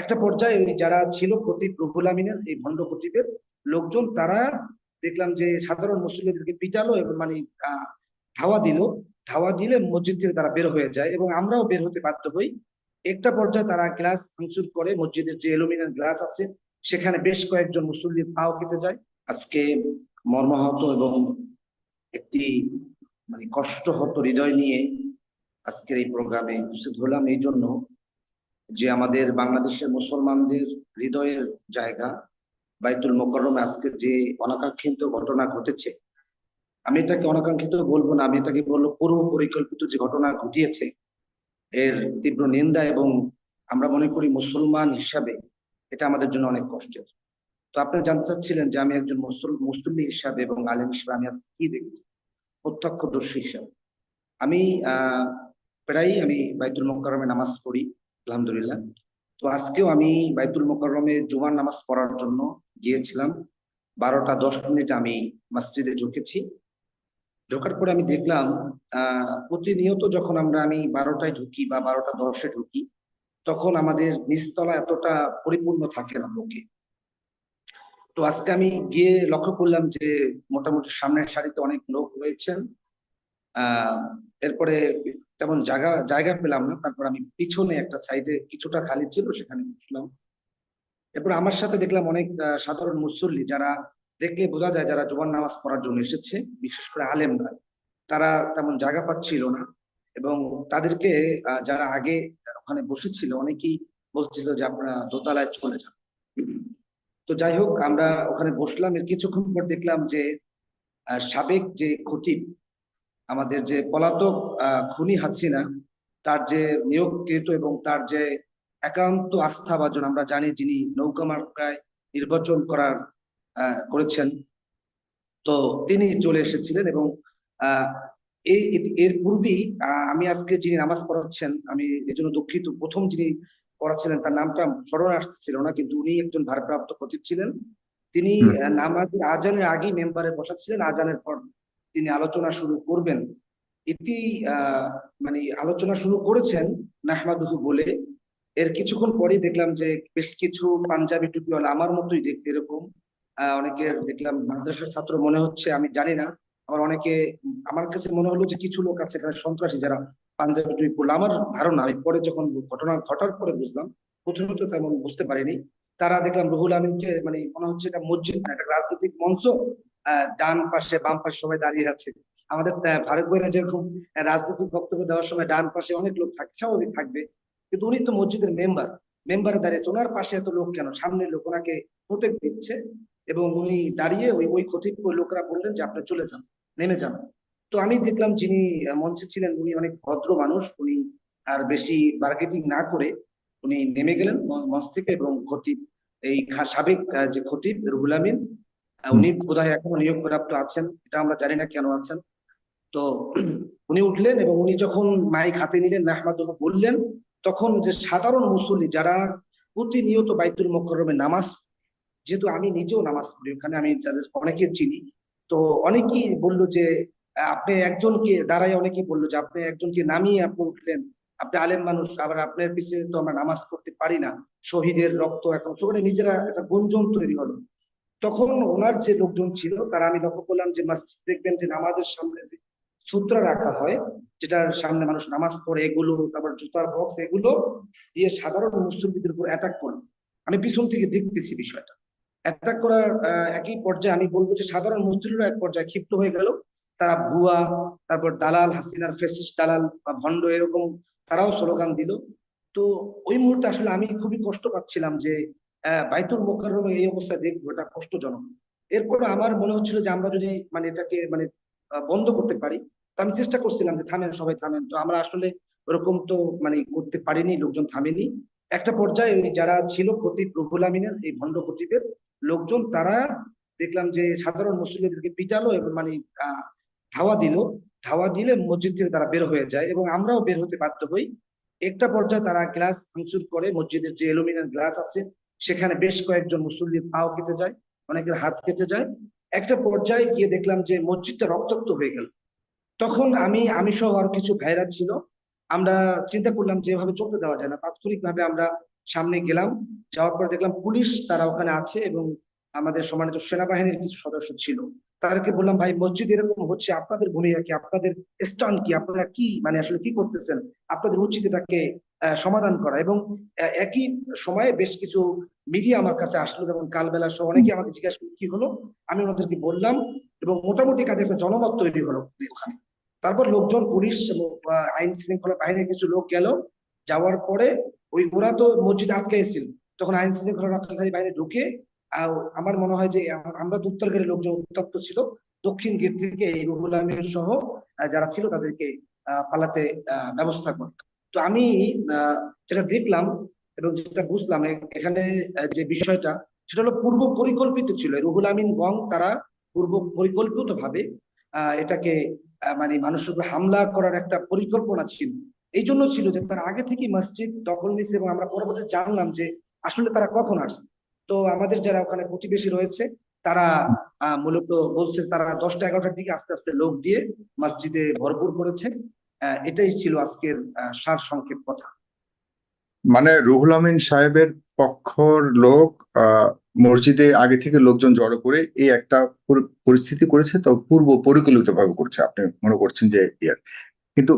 একটা পর্যায়ে ওই যারা ছিল খতিব রুহুল আমিনের, এই ভণ্ড খতিবের লোকজন, তারা দেখলাম যে সাধারণ মুসলিমদেরকে পিটালো এবং মানে ধাওয়া দিল। ধাওয়া দিলে মসজিদ থেকে তারা বের হয়ে যায় এবং আমরাও বের হতে বাধ্য হই। একটা পর্যায়ে তারা গ্লাস ভাঙচুর করে, মসজিদের যে অ্যালুমিনিয়াম গ্লাস আছে, সেখানে বেশ কয়েকজন মুসল্লির পাও কেটে যায়। আজকে মর্মাহত এবং একটি মানে কষ্ট কষ্টহত হৃদয় নিয়ে আজকের এই প্রোগ্রামে উপস্থিত হলাম। এই জন্য যে আমাদের বাংলাদেশের মুসলমানদের হৃদয়ের জায়গা, বাইতুল মোকরমে আজকে যে অনাকাঙ্ক্ষিত ঘটনা ঘটেছে, আমি এটাকে অনাকাঙ্ক্ষিত বলব না, আমি এটাকে বলব পূর্ব পরিকল্পিত যে ঘটনা ঘটিয়েছে, এর তীব্র নিন্দা এবং আমরা মনে করি মুসলমান হিসাবে এটা আমাদের জন্য অনেক কষ্টের। তো আপনি জানতে চাচ্ছিলেন যে আমি একজন মুসল- মুসলিম হিসাবে এবং আলেম হিসাবে আমি আজকে কি দেখছি? প্রত্যক্ষদর্শী হিসাবে। আমি, আহ, প্রায়ই আমি বাইতুল মোকাররমে নামাজ পড়ি। আলহামদুলিল্লাহ। তো আজকেও আমি বাইতুল মোকাররমে জুমার নামাজ পড়ার জন্য গিয়েছিলাম। বারোটা দশ মিনিট আমি মসজিদে ঢুকেছি। ঢোকার পরে আমি দেখলাম প্রতিনিয়ত যখন আমরা আমি বারোটায় ঢুকি বা বারোটা দশে ঢুকি, তখন আমাদের নিচতলা এতটা পরিপূর্ণ থাকে না লোকে। তো আজকে আমি গিয়ে লক্ষ্য করলাম যে মোটামুটি সামনের সারিতে অনেক লোক রয়েছেন। এরপরে তেমন জায়গা জায়গা পেলাম না। তারপর আমি পিছনে একটা সাইডে কিছুটা খালি ছিল, সেখানে বসলাম। এরপর আমার সাথে দেখলাম অনেক সাধারণ মুসল্লি যারা দেখলে বোঝা যায় যারা জুমার নামাজ পড়ার জন্য এসেছে, বিশেষ করে আলেমরা। তারা তেমন জায়গা পাচ্ছিল না এবং তাদেরকে যারা আগে ওখানে বসেছিল, অনেকেই বলছিল যে আপনারা দোতলায় চলে যান। তো যাই হোক, আমরা ওখানে বসলাম। এর কিছুক্ষণ পর দেখলাম যে সাবেক যে খতিব আমাদের যে পলাতক আহ, খুনি হাসিনা তার যে নিয়োগকৃত এবং তার যে একান্ত আস্থাভাজন আমরা জানি যিনি নৌকা মার্কায় নির্বাচন করার আহ, করেছেন তো তিনি চলে এসেছিলেন এবং এই এর পূর্বেই আহ, আমি আজকে যিনি নামাজ পড়াচ্ছেন আমি এজন্য দুঃখিত প্রথম যিনি পড়াচ্ছিলেন তার নামটা স্মরণে আসছিল না কিন্তু উনি একজন ভারপ্রাপ্ত খতিব ছিলেন। তিনি নামাজের আজানের আগেই মেম্বারে বসাচ্ছিলেন আজানের পর তিনি আলোচনা শুরু করবেন আহ মানে আলোচনা শুরু করেছেন নাহমাদুহু বলে। এর কিছুক্ষণ পরেই দেখলাম যে বেশ কিছু পাঞ্জাবি টুপিওয়ালা আমার মতোই দেখতে এরকম। অনেকের দেখলাম মাদ্রাসার ছাত্র মনে হচ্ছে, আমি জানি না। আবার অনেকে, আমার কাছে মনে হলো যে কিছু লোক আছে এখানে সন্ত্রাসী যারা পাঞ্জাবি টুপি পরলো। আমার ধারণা, আমি পরে যখন ঘটনা ঘটার পরে বুঝলাম, প্রথমে তো তেমন বুঝতে পারিনি। তারা দেখলাম রুহুল আমিনকে মানে মনে হচ্ছে এটা মসজিদ না একটা রাজনৈতিক মঞ্চ। ডান পাশে, বাম পাশে সবাই দাঁড়িয়ে আছে। আমাদের ভারত বইরা যেরকম রাজনৈতিক বক্তব্য দেওয়ার সময় ডান পাশে অনেক লোক থাকে, স্বাভাবিক থাকবে। কিন্তু উনি তো মসজিদের মেম্বার। মেম্বারে দাঁড়িয়েছে ওনার পাশে এত লোক কেন? সামনের লোক ওনাকে প্রোটেক্ট দিচ্ছে এবং উনি দাঁড়িয়ে ওই ওই ওই লোকরা বললেন যে আপনি চলে যান, নেমে যান। তো আমি দেখলাম যিনি মঞ্চে ছিলেন, উনি অনেক ভদ্র মানুষ। উনি আর বেশি মার্কেটিং না করে উনি নেমে গেলেন মঞ্চ থেকে এবং খতিব, এই সাবেক যে খতিব রুহুল আমিন উনি বোধহয় এখনও নিয়োগ প্রাপ্ত আছেন, এটা আমরা জানি না কেন আছেন। তো উনি উঠলেন এবং উনি যখন মাইক হাতে নিলেন নাহমাদুল্লাহ বললেন, তখন যে সাধারণ মুসল্লি যারা প্রতিনিয়ত বাইতুল মোকরমে নামাজ, যেহেতু আমি নিজেও নামাজ পড়ি, ওখানে আমি যাদের অনেকে চিনি, তো অনেকেই বলল যে, আপনি একজনকে, দাঁড়ায় অনেকেই বলল যে, আপনি একজনকে নামিয়ে আপনি উঠলেন, আপনি আলেম মানুষ, আবার আপনার পিছনে তো আমরা নামাজ পড়তে পারি না, শহীদের রক্ত এখন সবাই নিজেরা একটা গুঞ্জন তৈরি হলো। তখন ওনার যে লোকজন ছিল, তারা আমি লক্ষ্য করলাম যে মসজিদ দেখবেন যে নামাজের সামনে যে সূত্র রাখা হয়, যেটার সামনে মানুষ নামাজ পড়ে, এগুলো, তারপর জুতার বক্স এগুলো দিয়ে সাধারণ মুসলিমদের উপর অ্যাটাক করে। আমি পিছন থেকে দেখতেছি বিষয়টা। অ্যাটাক করার একই পর্যায়ে আমি বলব যে সাধারণ মুসলিমরা এক পর্যায়ে ক্ষিপ্ত হয়ে গেল। তারা ভুয়া, তারপর দালাল, হাসিনার ফেসিস দালাল বা ভণ্ড এরকম তারাও স্লোগান দিল। তো ওই মুহূর্তে আসলে আমি খুবই কষ্ট পাচ্ছিলাম যে বাইতুল মোকাররমে এই অবস্থায় দেখব, এটা কষ্টজনক। এরপর আমার মনে হচ্ছিল যে আমরা যদি মানে এটাকে মানে বন্ধ করতে পারি, তো আমি চেষ্টা করছিলাম যে থামেন, সবাই থামেন। তো আমরা আসলে ওরকম তো মানে করতে পারিনি, লোকজন থামেনি। একটা পর্যায়ে ওই যারা ছিল খতিব রুহুল আমিনের এই ভণ্ড খতিবের লোকজন, তারা দেখলাম যে সাধারণ মুসলিমদেরকে পিটালো এবং মানে ধাওয়া দিল। ধাওয়া দিলে মসজিদ থেকে তারা বের হয়ে যায় এবং আমরাও বের হতে বাধ্য হই। একটা পর্যায়ে তারা গ্লাস ভাঙচুর করে, মসজিদের যে অ্যালুমিনিয়াম গ্লাস আছে সেখানে বেশ কয়েকজন মুসল্লির পাও কেটে যায়, অনেকের হাত কেটে যায়। একটা পর্যায়ে গিয়ে দেখলাম যে মসজিদটা রক্তাক্ত হয়ে গেল। তখন আমি আমি সহ আর কিছু ভাইরা ছিল। আমরা চিন্তা করলাম যে এভাবে চলতে দেওয়া যায় না। তাৎক্ষণিক ভাবে আমরা সামনে গেলাম। যাওয়ার পরে দেখলাম পুলিশ তারা ওখানে আছে এবং আমাদের সম্মানিত সেনাবাহিনীর কিছু সদস্য ছিল। তাদেরকে বললাম, ভাই, মসজিদ এরকম হচ্ছে, আপনাদের ভূমিকা কি? আপনাদের স্টান কি? আপনারা কি মানে আসলে কি করতেছেন? আপনাদের উচিত এটাকে সমাধান করা এবং একই সময়ে বেশ কিছু মিডিয়া আমার কাছে আসলো যেমন কালবেলা সহ অনেকে আমাকে জিজ্ঞাসা কি হলো? আমি ওনাদেরকে বললাম এবং মোটামুটি কাজে একটা জনমত তৈরি হলো ওখানে। তারপর লোকজন, পুলিশ আইন শৃঙ্খলা বাহিনীর কিছু লোক গেল। যাওয়ার পরে ওই ওরা তো মসজিদ আটকাইছিল। তখন আইন শৃঙ্খলা রক্ষাকারী বাহিনী ঢুকে আমার মনে হয় যে আমরা উত্তর লোকজন উত্তপ্ত ছিল। দক্ষিণ গেট থেকে এই রুহুল আমির সহ যারা ছিল তাদেরকে পালাতে ব্যবস্থা করে। তো আমি যেটা দেখলাম এবং যেটা বুঝলাম এখানে যে বিষয়টা, সেটা হলো পূর্ব পরিকল্পিত ছিল। রুহুল আমিন গং তারা পূর্ব পরিকল্পিত ভাবে এটাকে মানে মানুষের উপর হামলা করার একটা পরিকল্পনা ছিল। এই জন্য ছিল যে তারা আগে থেকে মসজিদ দখল নিছে এবং আমরা পরবর্তীতে জানলাম যে আসলে তারা কখন আসছে। তো আমাদের যারা ওখানে প্রতিবেশী রয়েছে, তারা মূলত বলছে তারা দশটা এগারোটার দিকে আস্তে আস্তে লোক দিয়ে মসজিদে ভরপুর করেছে। এটাই ছিল আজকের সার সংক্ষেপ কথা। মানে রুহুল আমিন সাহেবের পক্ষর লোক মসজিদে আগে থেকে লোকজন জড়ো করে এই একটা পরিস্থিতি করেছে তো পূর্ব পরিকল্পিত ভাবে করছে আপনি মনে করছেন যে কিন্তু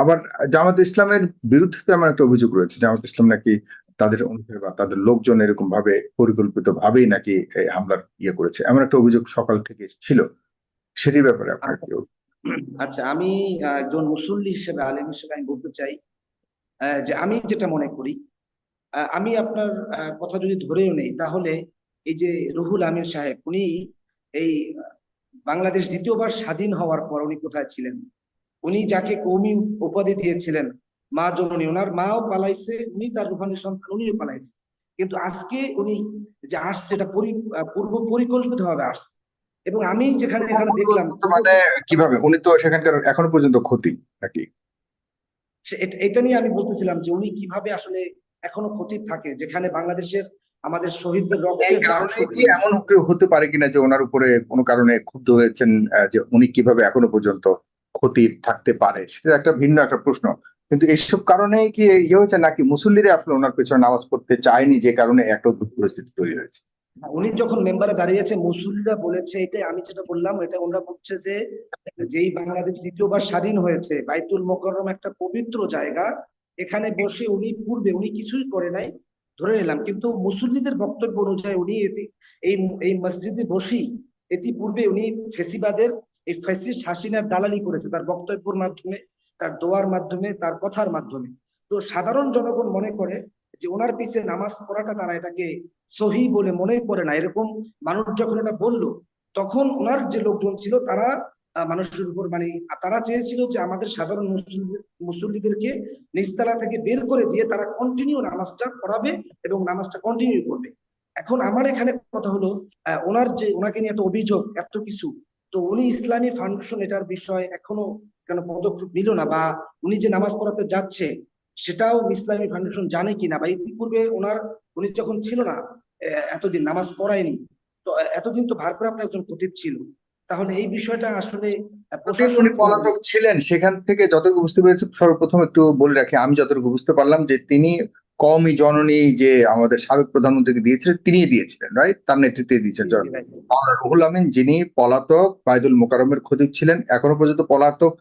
আবার জামাত ইসলামের বিরুদ্ধে তো এমন একটা অভিযোগ রয়েছে জামাত ইসলাম নাকি তাদের অনুসারী বা তাদের লোকজন এরকম ভাবে পরিকল্পিত ভাবেই নাকি হামলার ইয়ে করেছে এমন একটা অভিযোগ সকাল থেকে ছিল সেটির ব্যাপারে আপনার কি আচ্ছা আমি একজন মুসল্লি হিসেবে, আলেম হিসেবে আমি বলতে চাই যে আমি যেটা মনে করি আমি আপনার কথা যদি ধরেও নেই, তাহলে এই যে রুহুল আমির সাহেব, উনি এই বাংলাদেশ দ্বিতীয়বার স্বাধীন হওয়ার পর উনি কোথায় ছিলেন? উনি যাকে কৌমি উপাধি দিয়েছিলেন, মা জননী, ওনার মাও পালাইছে, উনি তার রুহানি সন্তান, উনিও পালাইছে। কিন্তু আজকে উনি যে আসছে, এটা পরি- পূর্ব পরিকল্পিত ভাবে আসছে। এবং আমি যেখানে এখানে দেখলাম মানে কীভাবে? উনি তো সেখানকার এখনও পর্যন্ত ক্ষতি নাকি? এটা- নিয়ে আমি বলতেছিলাম যে উনি কীভাবে আসলে এখনও ক্ষতি থাকে যেখানে বাংলাদেশের আমাদের শহীদদের কারণে এমন হতে পারে কিনা যে ওনার উপরে কোনো কারণে ক্ষুব্ধ হয়েছেন যে উনি কীভাবে এখনও পর্যন্ত ক্ষতি থাকতে পারে? সেটা একটা ভিন্ন একটা প্রশ্ন। কিন্তু এইসব কারণে কি ইয়ে হয়েছে নাকি মুসল্লিরা আসলে ওনার পেছনে নামাজ পড়তে চায়নি যে কারণে একটা অদ্ভুত পরিস্থিতি তৈরি হয়েছে? উনি যখন মেম্বারে দাঁড়িয়েছে মুসলিমরা বলেছে, এটাই আমি যেটা বললাম, এটা ওনারা বলছে যে, যেই বাংলাদেশ দ্বিতীয়বার স্বাধীন হয়েছে, বাইতুল মোকাররম একটা পবিত্র জায়গা, এখানে বসে উনি পূর্বে, উনি কিছুই করে নাই, ধরে নিলাম। কিন্তু মুসল্লিদের বক্তব্য অনুযায়ী উনি এটি এই এই মসজিদে বসি এটি পূর্বে উনি ফেসিবাদের, এই ফ্যাসিস্ট হাসিনার দালালি করেছে, তার বক্তব্যের মাধ্যমে, তার দোয়ার মাধ্যমে, তার কথার মাধ্যমে। তো সাধারণ জনগণ মনে করে যে ওনার পিছে নামাজ পড়াটা তারা এটাকে সহি বলে মনে করে না। এরকম মানুষ যখন এটা বলল, তখন ওনার যে লোকজন ছিল, তারা মানুষের উপর মানে তারা চেয়েছিল যে আমাদের সাধারণ মুসল্লি- মুসল্লিদেরকে নিস্তালা থেকে বের করে দিয়ে তারা কন্টিনিউ নামাজটা পড়াবে এবং নামাজটা কন্টিনিউ করবে। এখন আমার এখানে কথা হলো ওনার যে, ওনাকে নিয়ে এত অভিযোগ, এত কিছু, তো উনি ইসলামী ফাউন্ডেশন এটার বিষয় এখনও কেন পদক্ষেপ নিল না? বা উনি যে নামাজ পড়াতে যাচ্ছে সেটাও ইসলামী ফাউন্ডেশন জানে কিনা বা ইতিপূর্বে ওনার উনি যখন ছিল না এতদিন নামাজ পড়ায়নি তো এতদিন তো ভারপ্রাপ্ত একজন খতিব ছিল। তাহলে এই বিষয়টা আসলে উনি পলাতক ছিলেন সেখান থেকে যতটুকু বুঝতে পেরেছি সর্বপ্রথম একটু বলে রাখি আমি যতটুকু বুঝতে পারলাম যে তিনি কওমি জননী যে আমাদের সাবেক প্রধানমন্ত্রীকে দিয়েছিলেন তিনিই দিয়েছিলেন রাইট তার নেতৃত্বে দিয়েছেন রুহুল আমিন যিনি পলাতক বাইদুল মোকাররমের খতিব ছিলেন এখনও পর্যন্ত পলাতক।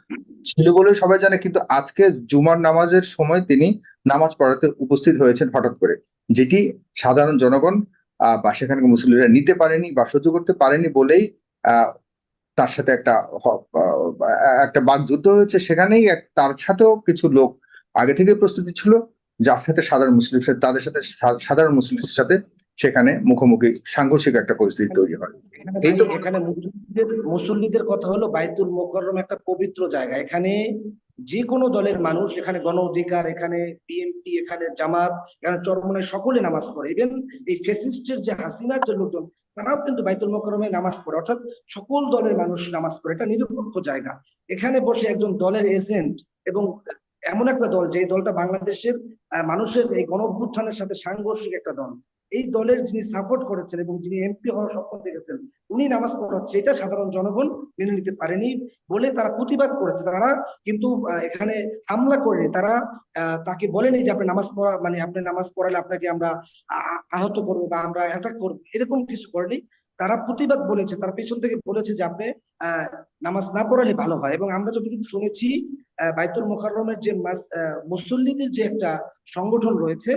ছিল বলে সবাই জানে, কিন্তু আজকে জুমার নামাজের সময় তিনি নামাজ পড়াতে উপস্থিত হয়েছেন হঠাৎ করে, যেটি সাধারণ জনগণ বা সেখানকার মুসলিমরা নিতে পারেনি বা সহ্য করতে পারেনি বলেই তার সাথে একটা একটা বাকযুদ্ধ হয়েছে। সেখানেই তার সাথেও কিছু লোক আগে থেকে প্রস্তুতি ছিল, যার সাথে সাধারণ মুসলিম তাদের সাথে সাধারণ মুসলিমের সাথে সেখানে মুখোমুখি সাংঘর্ষিক একটা পরিস্থিতি তৈরি হয়। এখানে এই তো- এখানে মুসল্লিদের মুসল্লিদের কথা হলো বাইতুল মোকাররম একটা পবিত্র জায়গা। এখানে যে কোনো দলের মানুষ এখানে গণ অধিকার এখানে বিএনপি এখানে জামাত এখানে চরমনায় সকলে নামাজ পড়ে। ইভেন এই ফেসিস্টের যে হাসিনার যে লোকজন তারাও কিন্তু বাইতুল মোকাররমে নামাজ পড়ে। অর্থাৎ সকল দলের মানুষ নামাজ পড়ে। এটা নিরপেক্ষ জায়গা। এখানে বসে একজন দলের এজেন্ট এবং এমন একটা দল যে দলটা বাংলাদেশের মানুষের এই গণ অভ্যুত্থানের সাথে সাংঘর্ষিক একটা দল, এই দলের যিনি সাপোর্ট করেছেন এবং যিনি এমপি হওয়ার স্বপ্ন দেখেছেন, উনি নামাজ পড়াচ্ছে এটা সাধারণ জনগণ মেনে নিতে পারেনি বলে তারা প্রতিবাদ করেছে। তারা কিন্তু এখানে হামলা করেনি তারা তাকে বলেনি যে আপনি নামাজ পড়া মানে আপনি নামাজ পড়ালে আপনাকে আমরা আহত করব বা আমরা অ্যাটাক করব, এরকম কিছু করেনি। তারা প্রতিবাদ বলেছে তারা পেছন থেকে বলেছে যে আপনি নামাজ না পড়ালে ভালো হয়। এবং আমরা যতটুকু শুনেছি বাইতুল মোকাররমের যে মুসল্লিদের যে একটা সংগঠন রয়েছে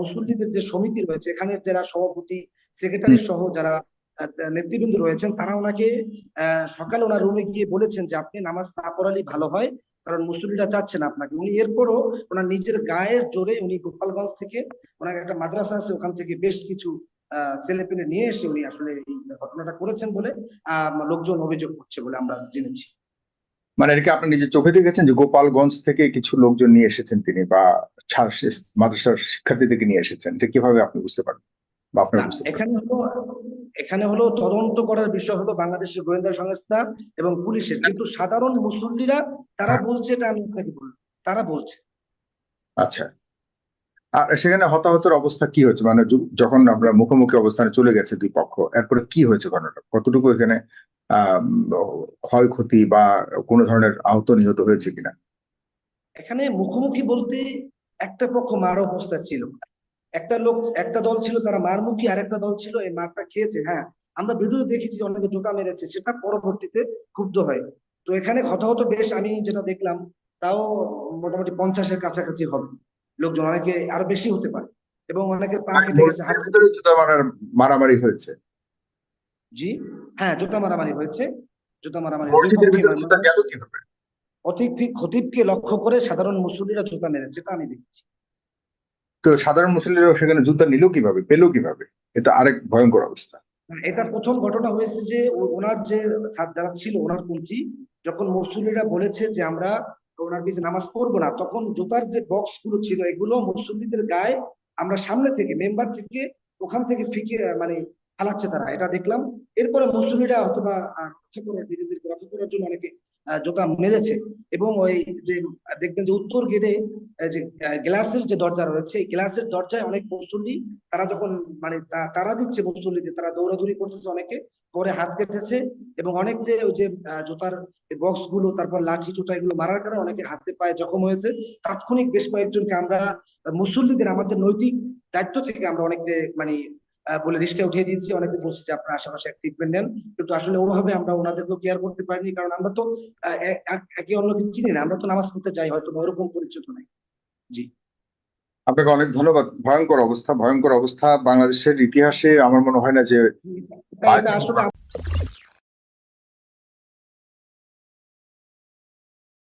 মুসল্লিদের যে সমিতি রয়েছে এখানে যারা সভাপতি সেক্রেটারি সহ যারা নেতৃবৃন্দ রয়েছেন তারা ওনাকে আহ, সকালে ওনার রুমে গিয়ে বলেছেন যে আপনি নামাজ না পড়ালেই ভালো হয় কারণ মুসল্লিরা চাচ্ছেন আপনাকে। উনি এরপরও ওনার নিজের গায়ের জোরে উনি গোপালগঞ্জ থেকে ওনার একটা মাদ্রাসা আছে ওখান থেকে বেশ কিছু আহ ছেলে পেলে নিয়ে এসে উনি আসলে এই ঘটনাটা করেছেন বলে লোকজন অভিযোগ করছে বলে আমরা জেনেছি। মানে এটাকে আপনি নিজের চোখে দেখেছেন যে গোপালগঞ্জ থেকে কিছু লোকজন নিয়ে এসেছেন তিনি বা মাদ্রাসার শিক্ষার্থীদেরকে নিয়ে এসেছেন? এটা কীভাবে আপনি বুঝতে পারবেন বা আপনারা এখানে হলো এখানে হলো তদন্ত করার বিষয় হলো বাংলাদেশের গোয়েন্দা সংস্থা এবং পুলিশের। কিন্তু সাধারণ মুসল্লিরা তারা হ্যাঁ। বলছে এটা আমি আপনাকে তারা বলছে। আচ্ছা। আর সেখানে হতাহতের অবস্থা কি হয়েছে? মানে যখন আমরা মুখোমুখি অবস্থানে চলে গেছে দুই পক্ষ, এরপরে কি হয়েছে ঘটনাটা? কতটুকু এখানে ক্ষয়ক্ষতি বা কোনো ধরনের আহত নিহত হয়েছে কিনা? এখানে মুখোমুখি বলতে একটা পক্ষ মার অবস্থা ছিল। একটা লোক, একটা দল ছিল তারা মারমুখী আর একটা দল ছিল এই মারটা খেয়েছে হ্যাঁ। আমরা ভিডিও দেখেছি অনেকে জোতা মেরেছে, সেটা পরবর্তীতে ক্ষুব্ধ হয়। তো এখানে হতাহত বেশ আমি যেটা দেখলাম, তাও মোটামুটি পঞ্চাশের কাছাকাছি হবে। লোকজন অনেকে আরও বেশি হতে পারে এবং অনেকের পা কেটে গেছে হাত জুতা মারার মারামারি হয়েছে। জি? হ্যাঁ জুতা মারামারি হয়েছে। জুতা মারামারি মসজিদের ভিতরে জুতা গেল কীভাবে? অতিক খতিবকে লক্ষ্য করে সাধারণ মুসল্লিরা জুতা মেরেছে এটা আমি দেখেছি। তো সাধারণ মুসলিমরা সেখানে জুতা নিল কীভাবে পেল কীভাবে? এটা আরেক ভয়ঙ্কর অবস্থা। এটা প্রথম ঘটনা হয়েছে যে ওনার যে যারা ছিল ওনার কুঞ্চি যখন মুসল্লিরা বলেছে যে আমরা ওনার পিছনে নামাজ পড়ব না। তখন জুতার যে বক্সগুলো ছিল, এগুলো মুসল্লিদের গায়ে আমরা সামনে থেকে মেম্বার থেকে ওখান থেকে ফিকে মানে ফালাচ্ছে তারা। এটা দেখলাম। এরপরে মুসল্লিরা অথবা রক্ষা করার বিরোধীদেরকে রক্ষা করার জন্য অনেকে জুতা মেরেছে। এবং ওই যে, দেখবেন যে উত্তর গেটে যে গ্লাসের যে দরজা রয়েছে গ্লাসের দরজায় অনেক মুসল্লি, তারা যখন মানে তারা দিচ্ছে মুসল্লিদের, তারা দৌড়াদৌড়ি করতেছে অনেকে। পরে হাত কেটেছে এবং অনেকে ওই যে জুতার বক্সগুলো তারপর লাঠি চোটা এগুলো মারার কারণে অনেকে হাতে পায়ে জখম হয়েছে। তাৎক্ষণিক বেশ কয়েকজনকে আমরা মুসল্লিদের, আমাদের নৈতিক দায়িত্ব থেকে আমরা অনেকে মানে বলে রিস্কে উঠিয়ে দিয়েছি। অনেকে বলছে যে, আপনার আশেপাশে ট্রিটমেন্ট নেন। কিন্তু আসলে ওভাবে আমরা ওনাদেরকেও কেয়ার করতে পারিনি। কারণ আমরা তো একে অন্যকে চিনি না। আমরা তো নামাজ পড়তে যাই হয়তো ওরকম পরিচিত নাই। জি। আপনাকে অনেক ধন্যবাদ। ভয়ঙ্কর অবস্থা ভয়ঙ্কর অবস্থা। বাংলাদেশের ইতিহাসে আমার মনে হয় না যে এটা আসলে